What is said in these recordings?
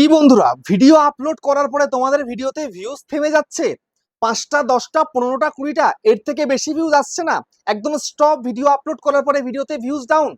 কি বন্ধুরা, video upload করার পরে তোমাদের ভিডিওতে ভিউজ থেমে যাচ্ছে। পাঁচটা, দশটা, পনেরোটা, কুড়িটা, এর থেকে বেশি ভিউজ আসছে না। একদম স্টপ ভিডিও আপলোড করার পরে ভিডিওতে ভিউজ ডাউন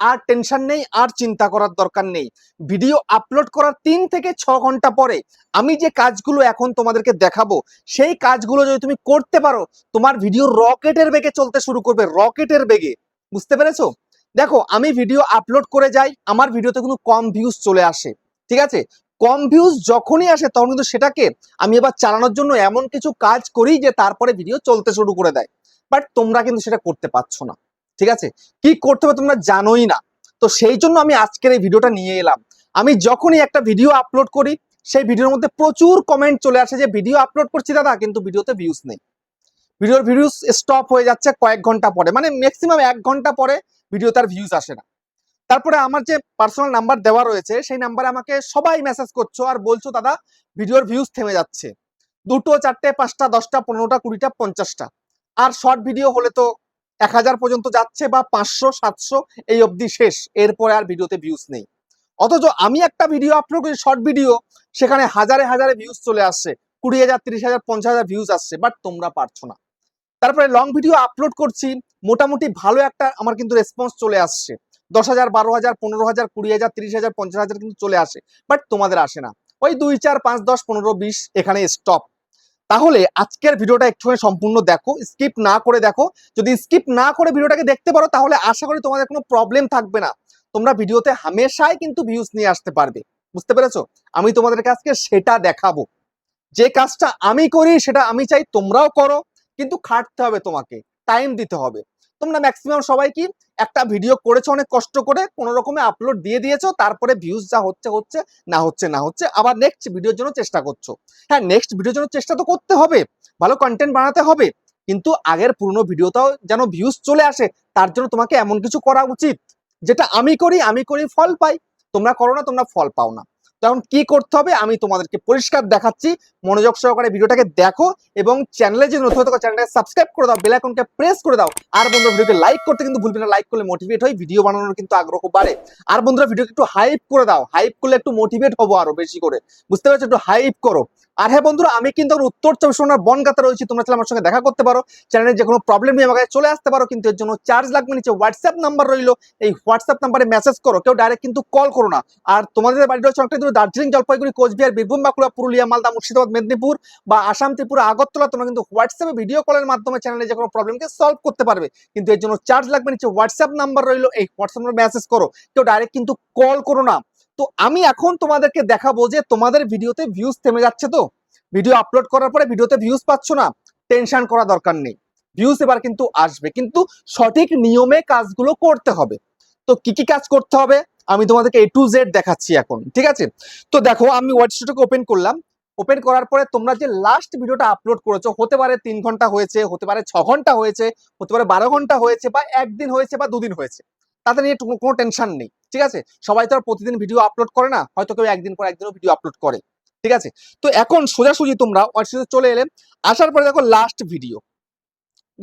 আর টেনশন নেই, আর চিন্তা করার দরকার নেই। ভিডিও আপলোড করার তিন থেকে ছ ঘণ্টা পরে আমি যে কাজগুলো এখন তোমাদেরকে দেখাবো, সেই কাজগুলো যদি তুমি করতে পারো, তোমার ভিডিও রকেটের বেগে চলতে শুরু করবে, রকেটের বেগে। বুঝতে পেরেছ? দেখো, আমি ভিডিও আপলোড করে যাই, আমার ভিডিওতে কিন্তু কম ভিউজ চলে আসে। ঠিক আছে? কম ভিউজ যখনই আসে তখন কিন্তু সেটাকে আমি এবার চালানোর জন্য এমন কিছু কাজ করি যে তারপরে ভিডিও চলতে শুরু করে দেয়। বাট তোমরা কিন্তু সেটা করতে পারছ না। ঠিক আছে? কি করতে হবে তোমরা জানোই না। তো সেই জন্য আমি আজকের এই ভিডিওটা নিয়ে এলাম। আমি যখনই একটা ভিডিও আপলোড করি, সেই ভিডিওর মধ্যে প্রচুর কমেন্ট চলে আসে যে ভিডিও আপলোড করছি দাদা, কিন্তু ভিডিওতে ভিউজ নেই। ভিডিওর ভিউজ স্টপ হয়ে যাচ্ছে কয়েক ঘণ্টা পরে। মানে ম্যাক্সিমাম এক ঘণ্টা পরে ভিডিও তার ভিউজ আসে না। তারপরে আমার যে পার্সোনাল নাম্বার দেওয়া রয়েছে, সেই নাম্বারে আমাকে সবাই মেসেজ করছ আর বলছো, দাদা, ভিডিওর ভিউজ থেমে যাচ্ছে। দুটো, চারটে, পাঁচটা, দশটা, পনেরোটা, কুড়িটা, পঞ্চাশটা। আর শর্ট ভিডিও হলে তো এক হাজার পর্যন্ত যাচ্ছে বা পাঁচশো, সাতশো, এই অবধি শেষ। এরপরে আর ভিডিওতে ভিউজ নেই। অথচ আমি একটা ভিডিও আপলোড করি শর্ট ভিডিও সেখানে হাজারে হাজারে ভিউজ চলে আসছে কুড়ি হাজার, তিরিশ হাজার, পঞ্চাশ হাজার ভিউজ আসছে বাট তোমরা পারছ না। তারপরে লং ভিডিও আপলোড করছি। মোটামুটি ভালো একটা আমার কিন্তু রেসপন্স চলে আসছে। দশ হাজার, বারো হাজার, পনেরো হাজার, কুড়ি হাজার, তিরিশ হাজার, পঞ্চাশ হাজার কিন্তু চলে আসে। বাট তোমাদের আসে না। ওই দুই, চার, পাঁচ, দশ, পনেরো, বিশ এখানে স্টপ তাহলে আজকের ভিডিওটা একটুখানি সম্পূর্ণ দেখো স্কিপ না করে দেখো। যদি স্কিপ না করে ভিডিওটাকে দেখতে পারো, তাহলে আশা করি তোমাদের কোনো প্রবলেম থাকবে না। তোমরা ভিডিওতে হামেশাই কিন্তু ভিউজ নিয়ে আসতে পারবে। বুঝতে পেরেছ? আমি তোমাদেরকে আজকে সেটা দেখাবো। যে কাজটা আমি করি, সেটা আমি চাই তোমরাও করো। কিন্তু খাটতে হবে তোমাকে। টাইম দিতে হবে। তোমরা ম্যাক্সিমাম সবাই কি একটা ভিডিও করেছ, অনেক কষ্ট করে, কোনো রকমে আপলোড দিয়ে দিয়েছ, তারপরে ভিউজ যা হচ্ছে হচ্ছে, না হচ্ছে না হচ্ছে, আবার নেক্সট ভিডিওর জন্য চেষ্টা করছ। হ্যাঁ নেক্সট ভিডিওর জন্য চেষ্টা তো করতে হবে, ভালো কন্টেন্ট বানাতে হবে, কিন্তু আগের পুরনো ভিডিওটাও যেন ভিউজ চলে আসে, তার জন্য তোমাকে এমন কিছু করা উচিত, যেটা আমি করি আমি করি, ফল পাই, তোমরা করো না, তোমরা ফল পাও না। তখন কি করতে হবে? আমি তোমাদেরকে পরিষ্কার দেখাচ্ছি। মনোযোগ সহকারে ভিডিওটাকে দেখো এবং চ্যানেলে যদি নতুন থাকো চ্যানেলটাকে সাবস্ক্রাইব করে দাও বেল আইকনকে প্রেস করে দাও। আর বন্ধুরা, ভিডিওকে লাইক করতে কিন্তু ভুলবে না। লাইক করলে মোটিভেট হয় ভিডিও বানানোর কিন্তু আগ্রহ বাড়ে। আর বন্ধুরা, ভিডিওকে একটু হাইপ করে দাও। হাইপ করলে একটু মোটিভেট হব আরও বেশি করে। বুঝতে পারছ? একটু হাইপ করো। আর হ্যাঁ বন্ধুরা, আমি কিন্তু উত্তর চব্বিশ পরগনার বনগাতে রয়েছি। তোমরা চাইলে আমার সঙ্গে দেখা করতে পারো। চ্যানেলের যে কোনো প্রবলেম নিয়ে আমাকে চলে আসতে পারো, কিন্তু এর জন্য চার্জ লাগবে নিচে হোয়াটসঅ্যাপ নাম্বার রইল। এই হোয়াটসঅ্যাপ নাম্বারে মেসেজ করো, কেউ ডাইরেক্ট কিন্তু কল করো না। আর তোমাদের বাড়ি রয়েছে অনেকটা দূরে দার্জিলিং, জলপাইগুড়ি, কোচবিহার, বীরভূম, বাঁকুড়া, পুরুলিয়া, মালদা, মুর্শিদাবাদ, মেদিনীপুর বা আসাম, ত্রিপুরা, আগরতলা তোমরা কিন্তু হোয়াটসঅ্যাপে ভিডিও কলের মাধ্যমে চ্যানেলে যে কোনো প্রবলেমকে সলভ করতে পারবে। কিন্তু এর জন্য চার্জ লাগবে নিচে হোয়াটসঅ্যাপ নাম্বার রইল। এই হোয়াটসঅ্যাপ নাম্বার মেসেজ করো, কেউ ডাইরেক্ট কিন্তু কল করো না। তো আমি এখন তোমাদেরকে দেখাবো যে তোমাদের ভিডিওতে ভিউজ থেমে যাচ্ছে তো। ভিডিও আপলোড করার পরে ভিডিওতে ভিউজ পাচ্ছ না টেনশন করা দরকার নেই। ভিউজ এবার কিন্তু আসবে, কিন্তু সঠিক নিয়মে কাজগুলো করতে হবে। তো কি কি কাজ করতে হবে? আমি তোমাদেরকে এ টু জেড দেখাচ্ছি এখন, ঠিক আছে? তো দেখো, আমি হোয়াটসঅ্যাপটাকে ওপেন করলাম। ওপেন করার পরে তোমরা যে লাস্ট ভিডিওটা আপলোড করেছ, হতে পারে তিন ঘণ্টা হয়েছে, হতে পারে ছ ঘণ্টা হয়েছে, হতে পারে বারো ঘণ্টা হয়েছে বা একদিন হয়েছে বা দুদিন হয়েছে, তাতে নিয়ে কোনো টেনশন নেই। ঠিক আছে? সবাই তো আর প্রতিদিন ভিডিও আপলোড করে না, হয়তো কেউ একদিন পর একদিনও ভিডিও আপলোড করে, ঠিক আছে? তো এখন সোজাসুজি তোমরা হোয়াটসঅ্যাপে চলে এলে, আসার পরে দেখো লাস্ট ভিডিও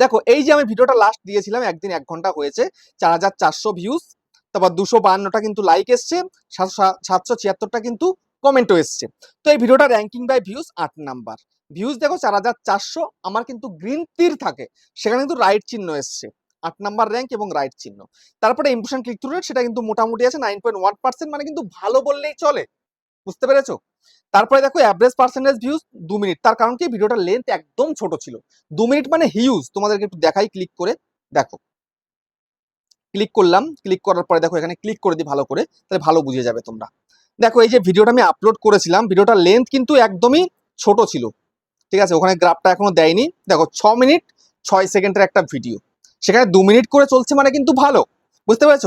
দেখো, এই যে আমি ভিডিওটা লাস্ট দিয়েছিলাম, একদিন এক ঘণ্টা হয়েছে, চার হাজার চারশো ভিউজ তারপর দুশো বান্নটা কিন্তু লাইক এসছে, সাতশো ছিয়াত্তরটা কিন্তু কমেন্টও এসছে। তো এই ভিডিওটা র্যাঙ্কিং বাই ভিউজ আট নাম্বার ভিউজ দেখো, চার হাজার চারশো, আমার কিন্তু গ্রিন তীর থাকে, সেখানে কিন্তু রাইট চিহ্ন এসছে। আট নাম্বার র্যাঙ্ক এবং রাইট চিহ্ন। তারপরে ইম্প্রেশন ক্লিক থ্রু রেট সেটা কিন্তু মোটামুটি আছে নাইন পয়েন্ট ওয়ান পার্সেন্ট মানে কিন্তু ভালো বললেই চলে। বুঝতে পেরেছ? তারপরে দেখো অ্যাভারেজ পার্সেন্টেজ ভিউজ দু মিনিট তার কারণ কি? ভিডিওটার লেন্থ একদম ছোট ছিল। দু মিনিট মানে হিউজ তোমাদেরকে একটু দেখাই ক্লিক করে দেখো। ক্লিক করলাম। ক্লিক করার পরে দেখো এখানে ক্লিক করে দিই ভালো করে। তাহলে ভালো বুঝে যাবে তোমরা। দেখো এই যে ভিডিওটা আমি আপলোড করেছিলাম ভিডিওটার লেন্থ কিন্তু একদমই ছোট ছিল। ঠিক আছে? ওখানে গ্রাফটা এখনও দেয়নি। দেখো ছ মিনিট ছয় সেকেন্ডের একটা ভিডিও সেখানে দু মিনিট করে চলছে মানে কিন্তু ভালো, বুঝতে পেরেছ?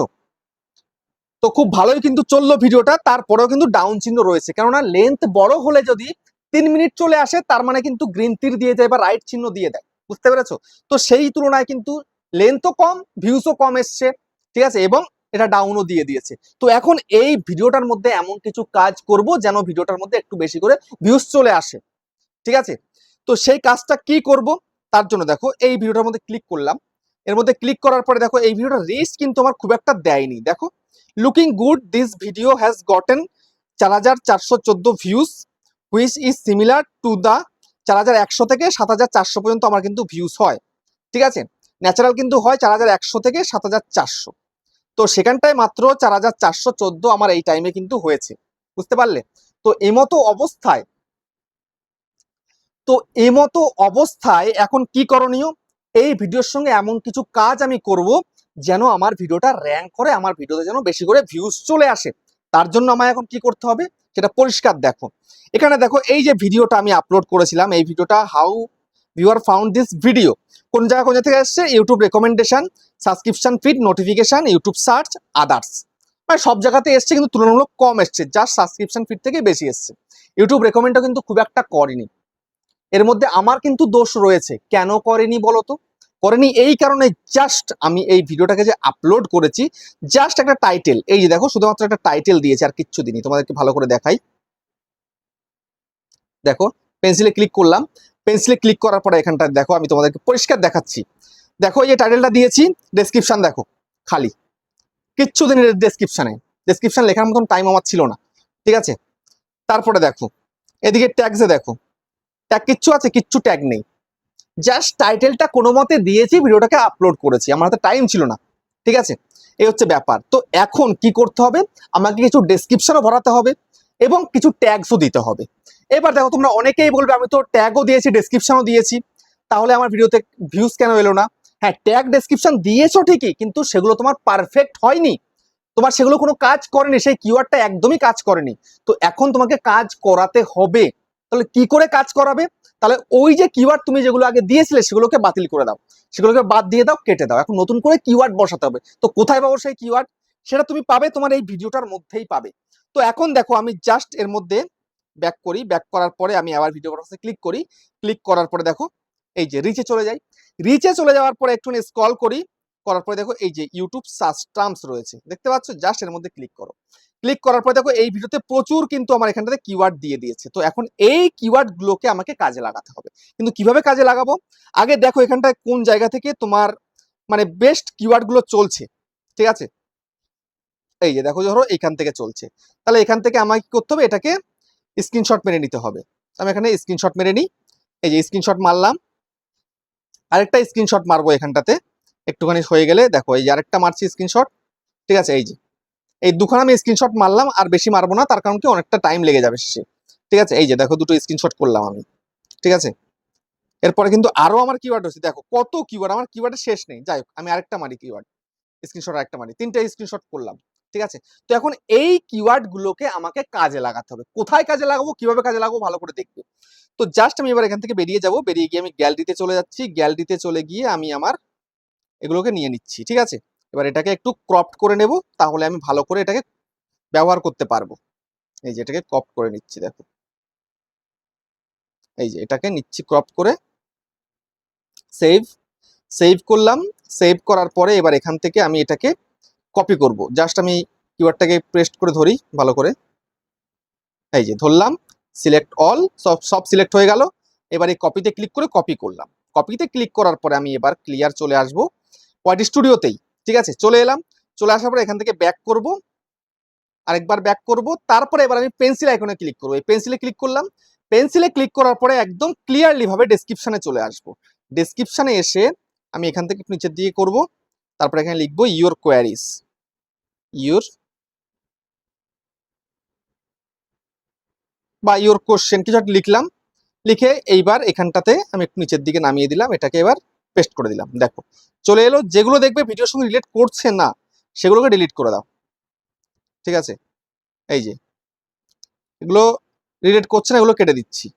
তো খুব ভালোই কিন্তু চলল ভিডিওটা, তারপরেও কিন্তু ডাউন চিহ্ন রয়েছে, কেননা লেন্থ বড় হলে যদি তিন মিনিট চলে আসে, তার মানে কিন্তু গ্রিন তীর দিয়ে দেয় বা রাইট চিহ্ন দিয়ে দেয়, বুঝতে পেরেছ? তো সেই তুলনায় কিন্তু লেন্থও কম ভিউসও কম এসছে, ঠিক আছে? এবং এটা ডাউনও দিয়ে দিয়েছে। তো এখন এই ভিডিওটার মধ্যে এমন কিছু কাজ করব যেন ভিডিওটার মধ্যে একটু বেশি করে ভিউজ চলে আসে, ঠিক আছে? তো সেই কাজটা কি করব? তার জন্য দেখো, এই ভিডিওটার মধ্যে ক্লিক করলাম। এর মধ্যে ক্লিক করার পরে দেখো এই ভিডিওটা রিচ কিন্তু আমার খুব একটা দেয়নি। দেখো looking good this video has gotten চার হাজার চারশো চোদ্দ views which is similar to the চার হাজার একশো থেকে সাত হাজার চারশো পর্যন্ত আমার কিন্তু ভিউজ হয়। ঠিক আছে? ন্যাচারাল কিন্তু হয় চার হাজার একশো থেকে সাত হাজার চারশো। তো সেখানটায় মাত্র চার হাজার চারশো চোদ্দ আমার এই টাইমে কিন্তু হয়েছে। বুঝতে পারলে? তো এমতো অবস্থায়, তো এমতো অবস্থায় এখন কি করণীয়? এই ভিডিওর সঙ্গে এমন কিছু কাজ আমি করব যেন আমার ভিডিওটা র্যাঙ্ক করে আমার ভিডিওতে যেন বেশি করে ভিউজ চলে আসে। তার জন্য আমায় এখন কি করতে হবে? সেটা পরিষ্কার দেখো। এখানে দেখো, এই যে ভিডিওটা আমি আপলোড করেছিলাম, এই ভিডিওটা how viewer found this video কোন জায়গা কোন জায়গা থেকে এসছে YouTube recommendation subscription feed notification YouTube search others মানে সব জায়গাতে এসছে কিন্তু তুলনামূলক কম এসছে জাস্ট সাবস্ক্রিপশন ফিড থেকে বেশি এসছে। ইউটিউব রেকমেন্ডও কিন্তু খুব একটা করেনি। এর মধ্যে আমার কিন্তু দোষ রয়েছে। কেন করেনি বলতো? করেনি এই কারণে জাস্ট আমি এই ভিডিওটাকে যে আপলোড করেছি জাস্ট একটা টাইটেল এই যে দেখো, শুধুমাত্র একটা টাইটেল দিয়েছে আর কিচ্ছু দিনই তোমাদেরকে ভালো করে দেখাই। দেখো পেন্সিলে ক্লিক করলাম। পেন্সিলে ক্লিক করার পরে এখানটা দেখো, আমি তোমাদেরকে পরিষ্কার দেখাচ্ছি। দেখো, এই যে টাইটেলটা দিয়েছি ডেসক্রিপশন দেখো, খালি। কিচ্ছু দিন ডেসক্রিপশনে ডেসক্রিপশন লেখার মতন টাইম আমার ছিল না। ঠিক আছে? তারপরে দেখো, এদিকে ট্যাক্সে দেখো। ট্যাগ কিচ্ছু আছে, কিচ্ছু ট্যাগ নেই। জাস্ট টাইটেলটা কোনো মতে দিয়েছি, ভিডিওটাকে আপলোড করেছি। আমার হাতে টাইম ছিল না। ঠিক আছে? এই হচ্ছে ব্যাপার। তো এখন কি করতে হবে? আমাকে কিছু ডেসক্রিপশনও ভরাতে হবে এবং কিছু ট্যাগসও দিতে হবে। এবার দেখো, তোমরা অনেকেই বলবে, আমি তো ট্যাগও দিয়েছি ডেসক্রিপশনও দিয়েছি। তাহলে আমার ভিডিওতে ভিউজ কেন এলো না? হ্যাঁ ট্যাগ ডেসক্রিপশন দিয়েছ ঠিকই, কিন্তু সেগুলো তোমার পারফেক্ট হয়নি। তোমার সেগুলো কোনো কাজ করেনি, সেই কিওয়ার্ডটা একদমই কাজ করেনি। তো এখন তোমাকে কাজ করাতে হবে। তাহলে কি করে কাজ করাবে? তাহলে ওই যে কিওয়ার্ড তুমি যেগুলো আগে দিয়েছিলে সেগুলোকে বাতিল করে দাও। সেগুলোকে বাদ দিয়ে দাও, কেটে দাও। এখন নতুন করে কিওয়ার্ড বসাতে হবে। তো কোথায় পাবো সেই কিওয়ার্ড সেটা তুমি পাবে, তোমার এই ভিডিওটার মধ্যেই পাবে। তো এখন দেখো, আমি জাস্ট এর মধ্যে ব্যাক করি। ব্যাক করার পরে আমি আবার ভিডিও বক্সে ক্লিক করি। ক্লিক করার পরে দেখো, এই যে রিচে চলে যাই। রিচে চলে যাওয়ার পরে একটু স্ক্রল করি। করার পরে দেখো এই যে ইউটিউব সার্চ টার্মস রয়েছে, দেখতে পাচ্ছ? জাস্ট এর মধ্যে ক্লিক করো। ক্লিক করার পরে দেখো এই ভিডিওতে প্রচুর কিন্তু আমার এখানটাতে কিওয়ার্ড দিয়ে দিয়েছে। তো এখন এই কিওয়ার্ড গুলোকে আমাকে কাজে লাগাতে হবে। কিন্তু কীভাবে কাজে লাগাবো? আগে দেখো এখানটায় কোন জায়গা থেকে তোমার মানে বেস্ট কিওয়ার্ডগুলো চলছে, ঠিক আছে? এই যে দেখো ধরো এখান থেকে চলছে। তাহলে এখান থেকে আমাকে কি করতে হবে? এটাকে স্ক্রিনশট মেরে নিতে হবে। আমি এখানে স্ক্রিনশট মেরে নিই। এই যে স্ক্রিনশট মারলাম। আরেকটা স্ক্রিনশট মারবো এখানটাতে। একটুখানি হয়ে গেলে দেখো, এই যে আরেকটা মারছি স্ক্রিনশট ঠিক আছে? এই যে, এই দুখানা আমি স্ক্রিনশট মারলাম, আর বেশি মারবো না, তার কারণ কি অনেকটা টাইম লেগে যাবে শেষে, ঠিক আছে? এই যে দেখো, দুটো স্ক্রিনশট করলাম আমি, ঠিক আছে? এরপরে কিন্তু আরও আমার কিওয়ার্ড হচ্ছে দেখো, কত কিওয়ার্ড আমার কিওয়ার্ডের শেষ নেই, যাই হোক, আমি আরেকটা মারি কিওয়ার্ড স্ক্রিনশট আরেকটা মারি, তিনটা স্ক্রিনশট করলাম, ঠিক আছে? তো এখন এই কিওয়ার্ড গুলোকে আমাকে কাজে লাগাতে হবে, কোথায় কাজে লাগাবো, কীভাবে কাজে লাগাবো, ভালো করে দেখবে, তো জাস্ট আমি এবার এখান থেকে বেরিয়ে যাব, বেরিয়ে গিয়ে আমি গ্যালারিতে চলে যাচ্ছি গ্যালারিতে চলে গিয়ে আমি আমার এগুলোকে নিয়ে নিচ্ছি, ঠিক আছে? এবার এটাকে একটু ক্রপড করে নেব, তাহলে আমি ভালো করে এটাকে ব্যবহার করতে পারব। এই যে এটাকে ক্রপ করে নিচ্ছি, দেখো। এই যে এটাকে নিচ্ছি ক্রপ করে। সেভ সেভ করলাম। সেভ করার পরে এবার এখান থেকে আমি এটাকে কপি করব। জাস্ট আমি কিওয়ার্ডটাকে প্রেস্ট করে ধরি, ভালো করে। এই যে ধরলাম সিলেক্ট অল সব সব সিলেক্ট হয়ে গেল। এবার এই কপিতে ক্লিক করে কপি করলাম। কপিতে ক্লিক করার পরে আমি এবার ক্লিয়ার চলে আসব। পয়েন্ট স্টুডিওতেই ঠিক আছে? চলে এলাম, চলে আসার পরে এখান থেকে ব্যাক করব, আরেকবার ব্যাক করব, তারপরে এবার আমি পেন্সিল আইকনে ক্লিক করব। এই পেন্সিলে ক্লিক করলাম পেন্সিলে ক্লিক করার পরে একদম ক্লিয়ারলি ভাবে ডেসক্রিপশনে চলে আসব। ডেসক্রিপশনে এসে আমি এখান থেকে নিচের দিকে করব, তারপরে এখানে লিখব ইউর কোয়ারিজ ইউর বা ইউর কোশ্চেন কিছু লিখলাম, লিখে এইবার এখানটাতে আমি একটু নিচের দিকে নামিয়ে দিলাম, এটাকে এবার পেস্ট করে দিলাম, দেখো। চলে এলো, যেগুলো দেখবে ভিডিওর সঙ্গে রিলেট করছে না, সেগুলোকে ডিলিট করে দাও। ঠিক আছে? এই যে, এগুলো রিলেট করছে না, এগুলো কেটে দিচ্ছি।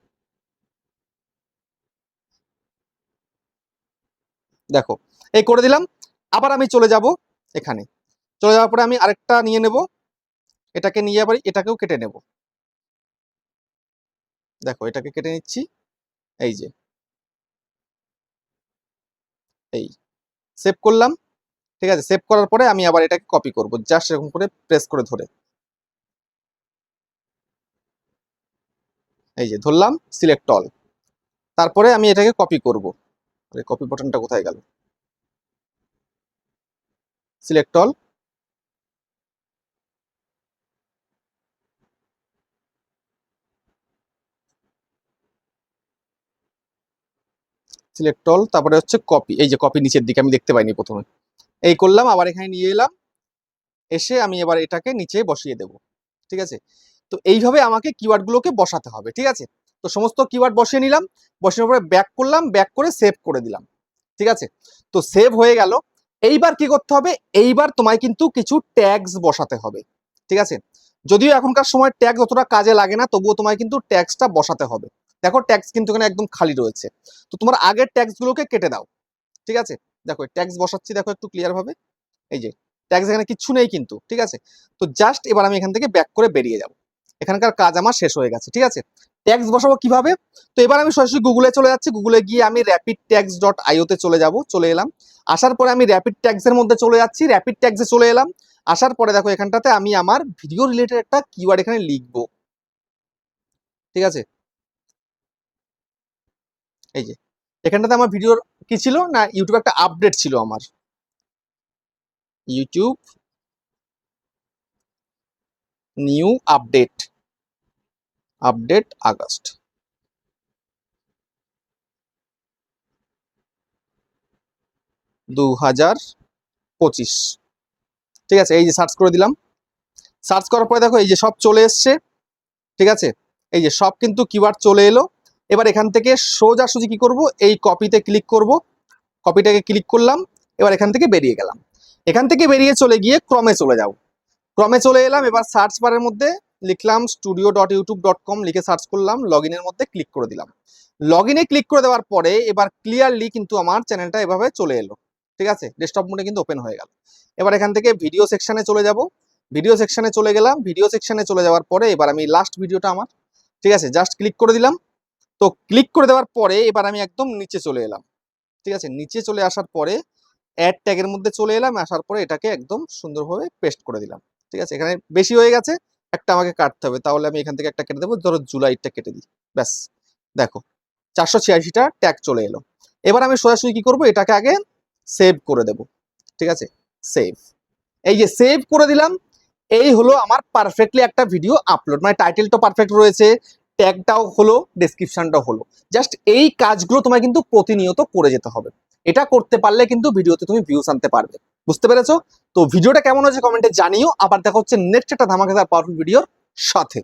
দেখো, এই করে দিলাম, আবার আমি চলে যাব এখানে। চলে যাওয়ার পরে আমি আরেকটা নিয়ে নেব, এটাকে নিয়ে আবার এটাকেও কেটে নেব। দেখো, এটাকে কেটে নিচ্ছি, এই যে। এই সেভ করলাম, ঠিক আছে? সেভ করার পরে আমি আবার এটাকে কপি করব জাস্ট এরকম করে প্রেস করে ধরে। এই যে ধরলাম সিলেক্ট অল তারপরে আমি এটাকে কপি করব। কপি বাটনটা কোথায় গেল? সিলেক্ট অল সিলেক্ট অল তারপরে হচ্ছে কপি এই যে কপি নিচের দিকে, আমি দেখতে পাইনি প্রথমে। এই করলাম, আবার এখানে নিয়ে এলাম, এসে আমি এবার এটাকে নিচে বসিয়ে দেব, ঠিক আছে? তো এইভাবে আমাকে কিওয়ার্ডগুলোকে বসাতে হবে, ঠিক আছে? তো সমস্ত কিওয়ার্ড বসিয়ে নিলাম, বসানোর পরে ব্যাক করলাম ব্যাক করে সেভ করে দিলাম, ঠিক আছে? তো সেভ হয়ে গেল, এইবার কি করতে হবে? এইবার তোমায় কিন্তু কিছু ট্যাগস বসাতে হবে, ঠিক আছে? যদিও এখনকার সময় ট্যাগ অতটা কাজে লাগে না, তবুও তোমায় কিন্তু ট্যাক্সটা বসাতে হবে। দেখো ট্যাক্স কিন্তু এখানে একদম খালি রয়েছে। তো তোমার আগের ট্যাক্সগুলোকে কেটে দাও ঠিক আছে? দেখো ট্যাক্স বসাচ্ছি, দেখো একটু ক্লিয়ার ভাবে। এই যে ট্যাক্স এখানে কিচ্ছু নেই কিন্তু, ঠিক আছে? তো জাস্ট এবার আমি এখান থেকে ব্যাক করে বেরিয়ে যাব। এখানকার কাজ আমার শেষ হয়ে গেছে, ঠিক আছে? ট্যাক্স বসাবো কীভাবে? তো এবার আমি সরাসরি গুগলে চলে যাচ্ছি। গুগলে গিয়ে আমি র্যাপিড ট্যাক্স ডট আইওতে চলে যাব, চলে এলাম। আসার পরে আমি র্যাপিড ট্যাক্সের মধ্যে চলে যাচ্ছি। র্যাপিড ট্যাক্সে চলে এলাম। আসার পরে দেখো এখানটাতে আমি আমার ভিডিও রিলেটেড একটা কিওয়ার্ড এখানে লিখব। ঠিক আছে? এই যে, এখানটাতে আমার ভিডিওর কি ছিল? না ইউটিউবে একটা আপডেট ছিল আমার। YouTube new update update August. দু হাজার পঁচিশ। ঠিক আছে, এই যে সার্চ করে দিলাম। সার্চ করার পরে দেখো, এই যে সব চলে এসছে। ঠিক আছে, এই যে সব কিন্তু কিওয়ার্ড চলে এলো। এবার এখান থেকে সোজাসুজি কি করব? এই কপিতে ক্লিক করব। কপিটাকে ক্লিক করলাম, এবার এখান থেকে বেরিয়ে গেলাম। এখান থেকে বেরিয়ে চলে গিয়ে ক্রমে চলে যাও ক্রমে চলে এলাম, এবার সার্চ বারের মধ্যে লিখলাম studio dot YouTube dot com লিখে সার্চ করলাম লগ মধ্যে ক্লিক করে দিলাম। লগ ক্লিক করে দেওয়ার পরে এবার ক্লিয়ারলি কিন্তু আমার চ্যানেলটা এভাবে চলে এলো। ঠিক আছে? ডেস্কটপ মোডে কিন্তু ওপেন হয়ে গেল। এবার এখান থেকে ভিডিও সেকশনে চলে যাব। ভিডিও সেকশনে চলে গেলাম। ভিডিও সেকশনে চলে যাওয়ার পরে এবার আমি লাস্ট ভিডিওটা আমার। ঠিক আছে? জাস্ট ক্লিক করে দিলাম। তো ক্লিক করে দেওয়ার পরে এবার আমি একদম নিচে চলে এলাম। ঠিক আছে? নিচে চলে আসার পরে অ্যাড ট্যাগের মধ্যে চলে এলাম, আসার পরে এটাকে একদম সুন্দরভাবে পেস্ট করে দিলাম। ঠিক আছে? এখানে বেশি হয়ে গেছে, একটা আমাকে কাটতে হবে। তাহলে আমি এখান থেকে একটা কেটে দেবো, ধরো জুলাইটা কেটে দিই। ব্যাস। দেখো, চারশো ছিয়াশিটা ট্যাগ চলে এলো। এবার আমি সোজাসুজি কি করব? এটাকে আগে সেভ করে দেব। ঠিক আছে? সেভ এই যে সেভ করে দিলাম, এই হলো আমার পারফেক্টলি একটা ভিডিও আপলোড মানে টাইটেলটা পারফেক্ট রয়েছে ট্যাগটাও হলো ডেসক্রিপশনটাও হলো। জাস্ট এই কাজগুলো তোমায় কিন্তু প্রতিনিয়ত করে যেতে হবে। এটা করতে পারলে কিন্তু ভিডিওতে তুমি ভিউস আনতে পারবে। বুঝতে পেরেছ? তো ভিডিওটা কেমন হয়েছে কমেন্টে জানিও। আবার দেখা হচ্ছে নেক্সট একটা ধামাকাদার পাওয়ারফুল ভিডিওর সাথে।